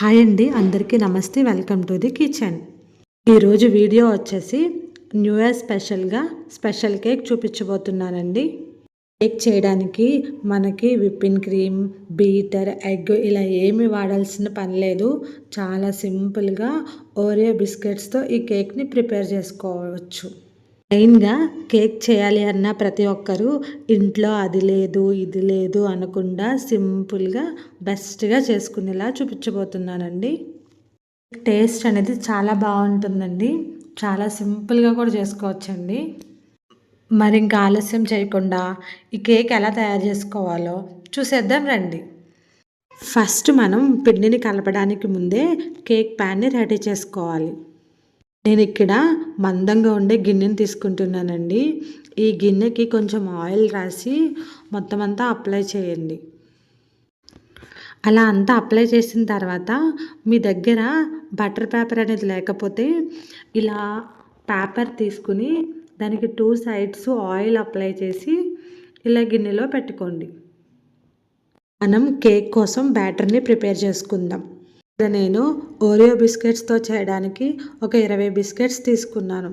Hi అండి అందరికీ నమస్తే. Welcome to the kitchen. ఈరోజు వీడియో వచ్చేసి న్యూ ఇయర్ స్పెషల్గా స్పెషల్ కేక్ చూపించబోతున్నానండి. కేక్ చేయడానికి మనకి విప్పిన్ క్రీమ్ బీటర్ ఎగ్ ఇలా ఏమి వాడాల్సిన పని లేదు. చాలా సింపుల్గా ఓరియో బిస్కెట్స్తో ఈ కేక్ని ప్రిపేర్ చేసుకోవచ్చు. మెయిన్గా కేక్ చేయాలి అన్న ప్రతి ఒక్కరూ ఇంట్లో అది లేదు ఇది లేదు అనకుండా సింపుల్గా బెస్ట్గా చేసుకునేలా చూపించబోతున్నానండి. టేస్ట్ అనేది చాలా బాగుంటుందండి. చాలా సింపుల్గా కూడా చేసుకోవచ్చండి. మరి ఇంకా ఆలస్యం చేయకుండా ఈ కేక్ ఎలా తయారు చేసుకోవాలో చూసేద్దాం రండి. ఫస్ట్ మనం పిండిని కలపడానికి ముందే కేక్ ప్యాన్ని రెడీ చేసుకోవాలి. నేను ఇక్కడ మందంగా ఉండే గిన్నెని తీసుకుంటున్నానండి. ఈ గిన్నెకి కొంచెం ఆయిల్ రాసి మొత్తం అంతా అప్లై చేయండి. అలా అంతా అప్లై చేసిన తర్వాత మీ దగ్గర బటర్ పేపర్ అనేది లేకపోతే ఇలా పేపర్ తీసుకుని దానికి టూ సైడ్స్ ఆయిల్ అప్లై చేసి ఇలా గిన్నెలో పెట్టుకోండి. మనం కేక్ కోసం బ్యాటర్ని ప్రిపేర్ చేసుకుందాం. ఇక్కడ నేను ఓరియో బిస్కెట్స్తో చేయడానికి ఒక ఇరవై బిస్కెట్స్ తీసుకున్నాను.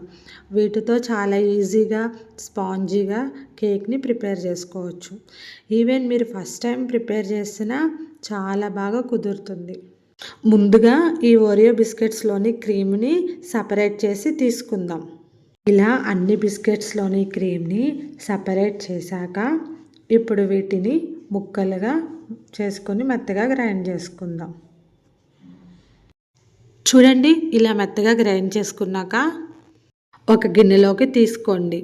వీటితో చాలా ఈజీగా స్పాంజీగా కేక్ని ప్రిపేర్ చేసుకోవచ్చు. ఈవెన్ మీరు ఫస్ట్ టైం ప్రిపేర్ చేసినా చాలా బాగా కుదురుతుంది. ముందుగా ఈ ఓరియో బిస్కెట్స్లోని క్రీమ్ని సపరేట్ చేసి తీసుకుందాం. ఇలా అన్ని బిస్కెట్స్లోని క్రీమ్ని సపరేట్ చేశాక ఇప్పుడు వీటిని ముక్కలుగా చేసుకొని మెత్తగా గ్రైండ్ చేసుకుందాం. చూడండి ఇలా మెత్తగా గ్రైండ్ చేసుకున్నాక ఒక గిన్నెలోకి తీసుకోండి.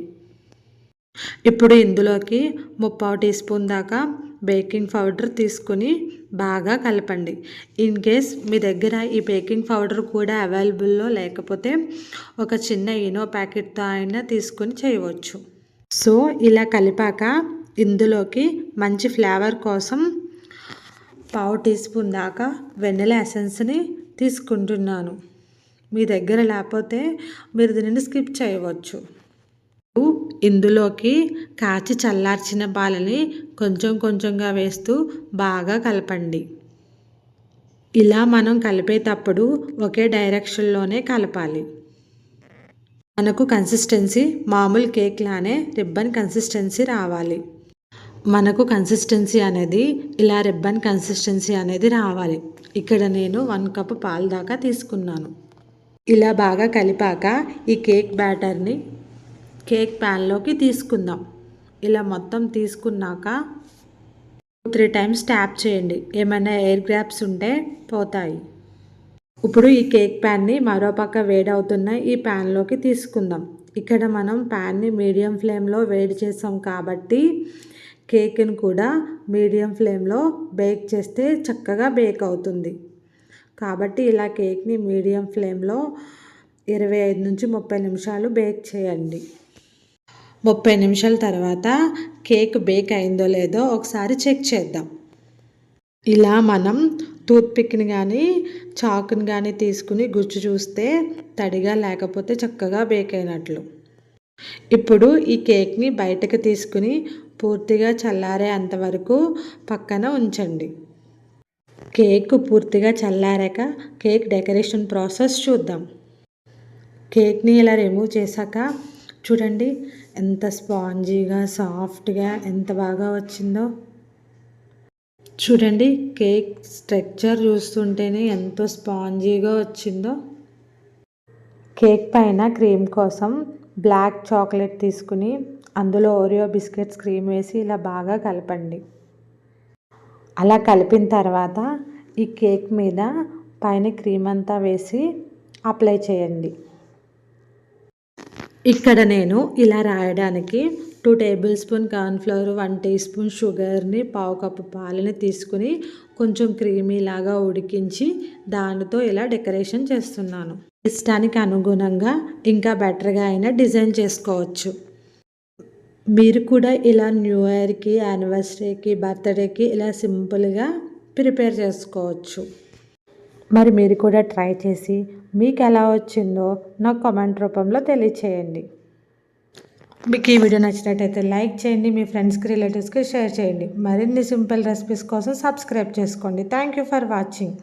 ఇప్పుడు ఇందులోకి ముప్పావు టీ స్పూన్ దాకా బేకింగ్ పౌడర్ తీసుకుని బాగా కలపండి. ఇన్ కేస్ మీ దగ్గర ఈ బేకింగ్ పౌడర్ కూడా అవైలబుల్లో లేకపోతే ఒక చిన్న ఈనో ప్యాకెట్తో అయినా తీసుకుని చేయవచ్చు. సో ఇలా కలిపాక ఇందులోకి మంచి ఫ్లేవర్ కోసం పావు టీ స్పూన్ దాకా వెన్నెల ఎసెన్స్ని తీసుకుంటున్నాను. మీ దగ్గర లేకపోతే మీరు దీనిని స్కిప్ చేయవచ్చు. ఇందులోకి కాచి చల్లార్చిన పాలని కొంచెం కొంచెంగా వేస్తూ బాగా కలపండి. ఇలా మనం కలిపేటప్పుడు ఒకే డైరెక్షన్లోనే కలపాలి. మనకు కన్సిస్టెన్సీ మామూలు కేక్ లానే రిబ్బన్ కన్సిస్టెన్సీ రావాలి. మనకు కన్సిస్టెన్సీ అనేది ఇలా రిబ్బన్ కన్సిస్టెన్సీ అనేది రావాలి. ఇక్కడ నేను వన్ కప్ పాలు దాకా తీసుకున్నాను. ఇలా బాగా కలిపాక ఈ కేక్ బ్యాటర్ని కేక్ ప్యాన్లోకి తీసుకుందాం. ఇలా మొత్తం తీసుకున్నాక త్రీ టైమ్స్ ట్యాప్ చేయండి. ఏమైనా ఎయిర్ గ్రాప్స్ ఉంటే పోతాయి. ఇప్పుడు ఈ కేక్ ప్యాన్ని మరోపక్క వేడవుతున్న ఈ ప్యాన్లోకి తీసుకుందాం. ఇక్కడ మనం ప్యాన్ని మీడియం ఫ్లేమ్లో వేడి చేసాం కాబట్టి కేక్ని కూడా మీడియం ఫ్లేమ్లో బేక్ చేస్తే చక్కగా బేక్ అవుతుంది. కాబట్టి ఇలా కేక్ని మీడియం ఫ్లేమ్లో ఇరవై ఐదు నుంచి ముప్పై నిమిషాలు బేక్ చేయండి. ముప్పై నిమిషాల తర్వాత కేక్ బేక్ అయిందో లేదో ఒకసారి చెక్ చేద్దాం. ఇలా మనం టూత్పిక్ని కానీ చాకుని కానీ తీసుకుని గుచ్చు చూస్తే తడిగా లేకపోతే చక్కగా బేక్ అయినట్లు. ఇప్పుడు ఈ కేక్ని బయటకు తీసుకుని పూర్తిగా చల్లారే అంతవరకు పక్కన ఉంచండి. కేక్ పూర్తిగా చల్లారాక కేక్ డెకరేషన్ ప్రాసెస్ చూద్దాం. కేక్ని ఇలా రిమూవ్ చేశాక చూడండి ఎంత స్పాంజీగా సాఫ్ట్గా ఎంత బాగా వచ్చిందో. చూడండి కేక్ స్ట్రక్చర్ చూస్తుంటేనే ఎంతో స్పాంజీగా వచ్చిందో. కేక్ పైన క్రీమ్ కోసం బ్లాక్ చాక్లెట్ తీసుకుని అందులో ఓరియో బిస్కెట్స్ క్రీమ్ వేసి ఇలా బాగా కలపండి. అలా కలిపిన తర్వాత ఈ కేక్ మీద పైన క్రీమ్ అంతా వేసి అప్లై చేయండి. ఇక్కడ నేను ఇలా రాయడానికి two table spoon cornflour one tea spoon షుగర్ని పావు కప్పు పాలని తీసుకుని కొంచెం క్రీమీలాగా ఉడికించి దానితో ఇలా డెకరేషన్ చేస్తున్నాను. ఇష్టానికి అనుగుణంగా ఇంకా బెటర్గా అయినా డిజైన్ చేసుకోవచ్చు. మీరు కూడా ఇలా న్యూ ఇయర్కి యానివర్సరీకి బర్త్డేకి ఇలా సింపుల్గా ప్రిపేర్ చేసుకోవచ్చు. మరి మీరు కూడా ట్రై చేసి మీకు ఎలా వచ్చిందో నాకు కామెంట్ రూపంలో తెలియచేయండి. మీకు ఈ వీడియో నచ్చినట్టయితే లైక్ చేయండి మీ ఫ్రెండ్స్కి రిలేటివ్స్కి షేర్ చేయండి. మరిన్ని సింపుల్ రెసిపీస్ కోసం సబ్స్క్రైబ్ చేసుకోండి. Thank you for watching.